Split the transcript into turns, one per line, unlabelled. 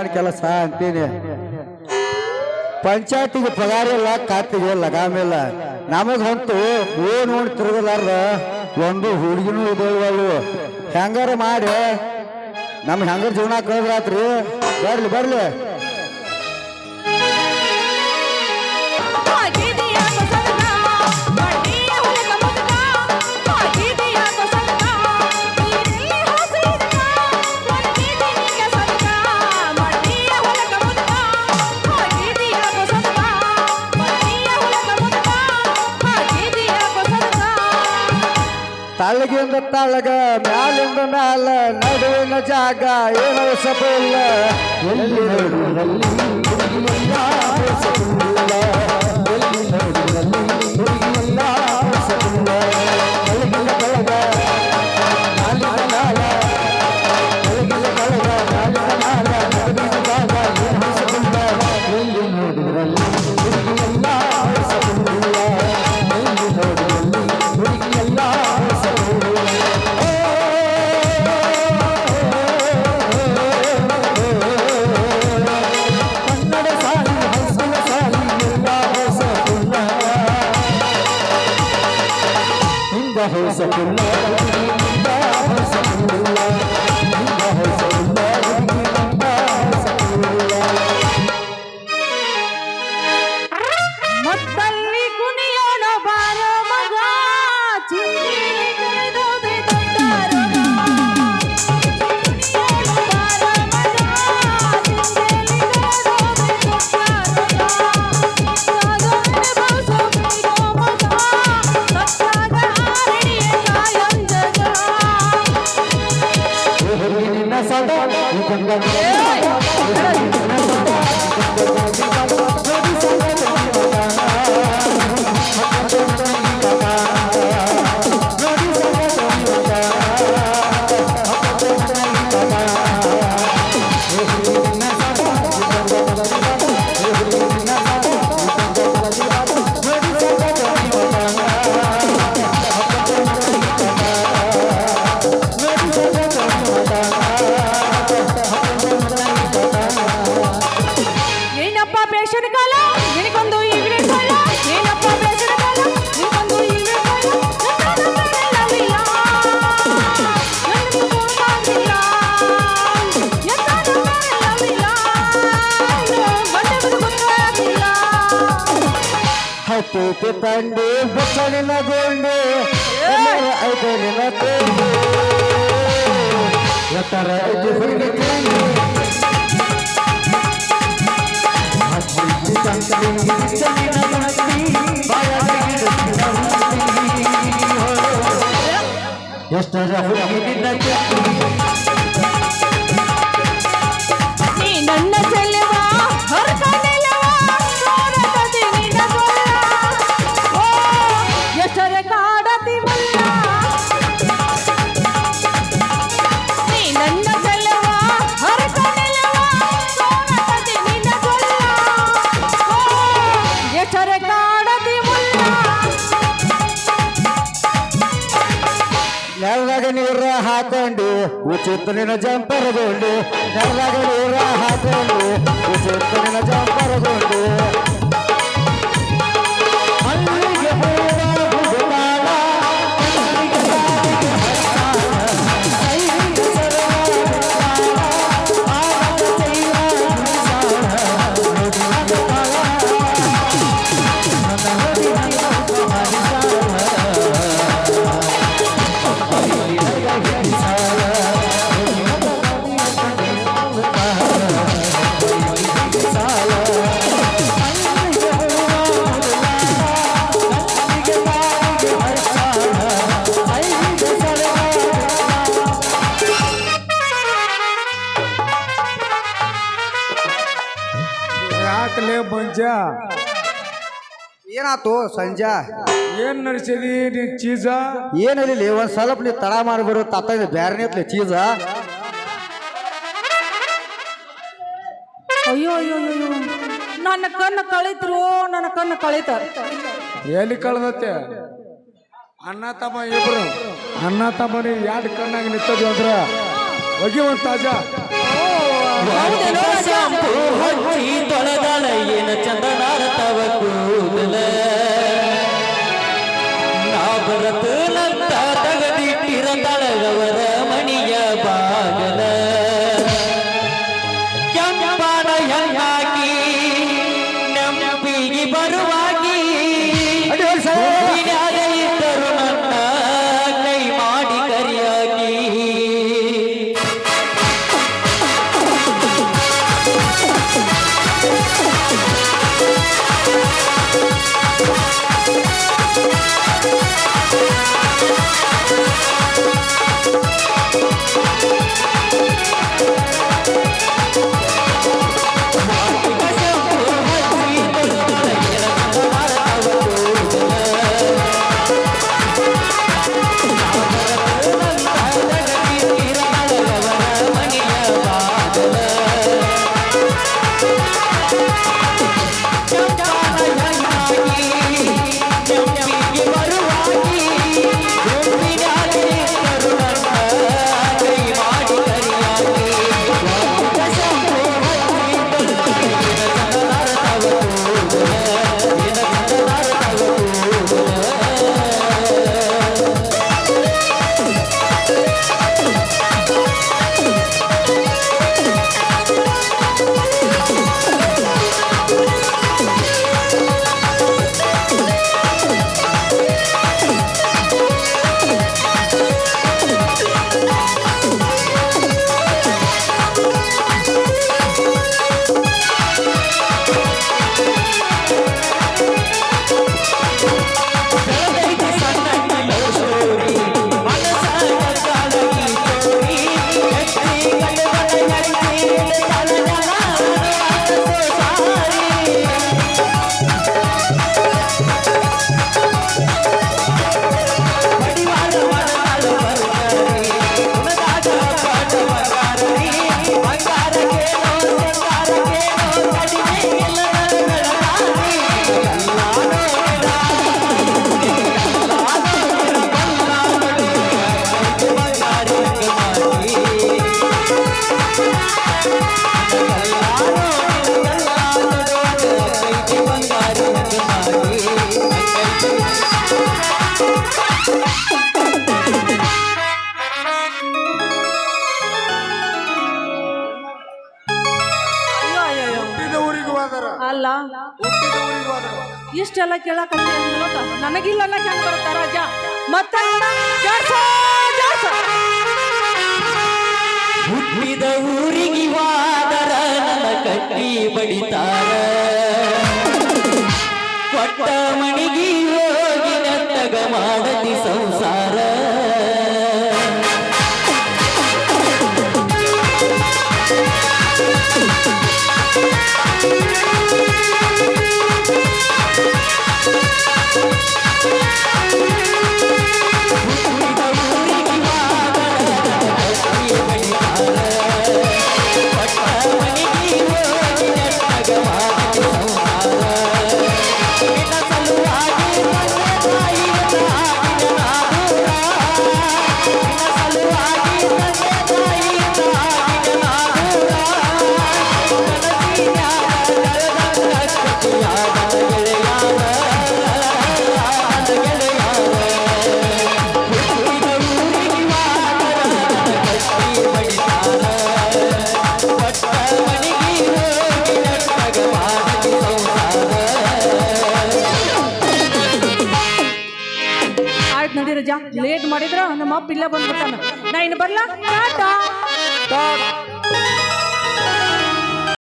ಯಾಮನ್ ಕೆಲಸ ಅಂತೀನಿ. ಪಂಚಾಯತಿಗೆ ಪಗಾರ ಇಲ್ಲ ಕಾತಿಗೆ ಲಗಾಮಿಲ್ಲ ನಮಗಂತೂ ಓನ್ ನೋಡಿ ತಿರುಗಲಾರ್ದ? ಒಂದು ಹುಡುಗಿನೂ ಇದೇವಲ್ಲು ಹೆಂಗಾರ ಮಾಡಿ? ನಮ್ಮ ಹೆಂಗಾರ ಜೀವನ ಕಳೆದ್ರಾತ್ರಿ ಬರ್ಲಿ ಬರ್ಲಿ. ತಳಗಿಂದ ತಳಗ ಮ್ಯಾಲಿಂದ ಮ್ಯಾಲ ನಡುವಿನ ಜಾಗ ಏನೋ ಸಪ ಇಲ್ಲ ಎಲ್ಲಿ ನೋಡಿದ್ರಲ್ಲಿ ಹುಡುಗಿಯಲ್ಲ ಹೊಸತಿಲ್ಲ. ಎಲ್ಲಿ ಹತ್ತಿ ತಂಡಿ ಬಸಳಿನ ಗೊಂಡು ಐದು ನಿನ್ನ ತಂಡಿ ಎತ್ತರ ಐದು ಹುಡುಗಿ ತಂಡಿ ಹತ್ತಿ ತಂಡಿ ಚಲಿನ ಗಂಟಿ ಬಾಯಾಗ ಹಿಡಿದಿನ ಹುಡುಗಿ. ಎಷ್ಟರ ಹುಡುಗಿ ನಿನ್ನ ತಂಡಿ ಉಚಿತ ನಿನ್ನ ಜಂಪರಗೊಂಡು ನೆಲದಾಗ ನೀರ ಹಾಕೊಂಡು ಉಚಿತ ಏನಾತು ಸಂಜೆ?
ಏನ್ ನಡೆಸಿದಿ ನೀ ಚೀಸ?
ಏನಿಲ್ಲ ಒಂದ್ ಸ್ವಲ್ಪ ನೀ ತಡ ಮಾಡಿಬಿಡು ತಾತ ಬ್ಯಾರನೇ ಐತ್ಲಿ ಚೀಸ.
ಅಯ್ಯೋ ಅಯ್ಯೋ ಅಯ್ಯೋ ನನ್ನ ಕಣ್ಣು ಕಳಿತ್ರು ನನ್ನ ಕಣ್ಣು ಕಳಿತ.
ಎಲ್ಲಿ ಕಳ್ದತ್ತೆ? ಅಣ್ಣ ತಮ್ಮ ಇಬ್ರು. ಅಣ್ಣ ತಮ್ಮ ಯಾಡ್ ಕಣ್ಣಾಗ ನಿಂತದ್ದು ಅಂದ್ರೆ ಹೋಗಿ ಒಂದು ತಾಜಾ
ಹಚ್ಚಿ
ಚಂದನಾರ cantar el
ಇಷ್ಟೆಲ್ಲ ಕೇಳಕ್ ನನಗಿಲ್ಲ ಹೆಂಗ್ ಬರುತ್ತ ರಾಜ? ಮತ್ತೆ.
ಹುಟ್ಟಿದ ಊರಿಗೆ ವಾದರ ಕಟ್ಟಿ ಬಡಿತಾರ. ಕೊಟ್ಟ ಮಣಿಗಿ ಹೋಗಿ ನತ್ತಗ ಮಾಡಲಿ ಸಂಸಾರ.
ಲೇಟ್ ಮಾಡಿದ್ರ ನಮ್ಮ ಅಪ್ಪ ಇಲ್ಲೇ ಬಂದ್ಬಿಟ್ಟಾನ. ನಾ ಇನ್ನು ಬರ್ಲಾ? ಟಾಟಾ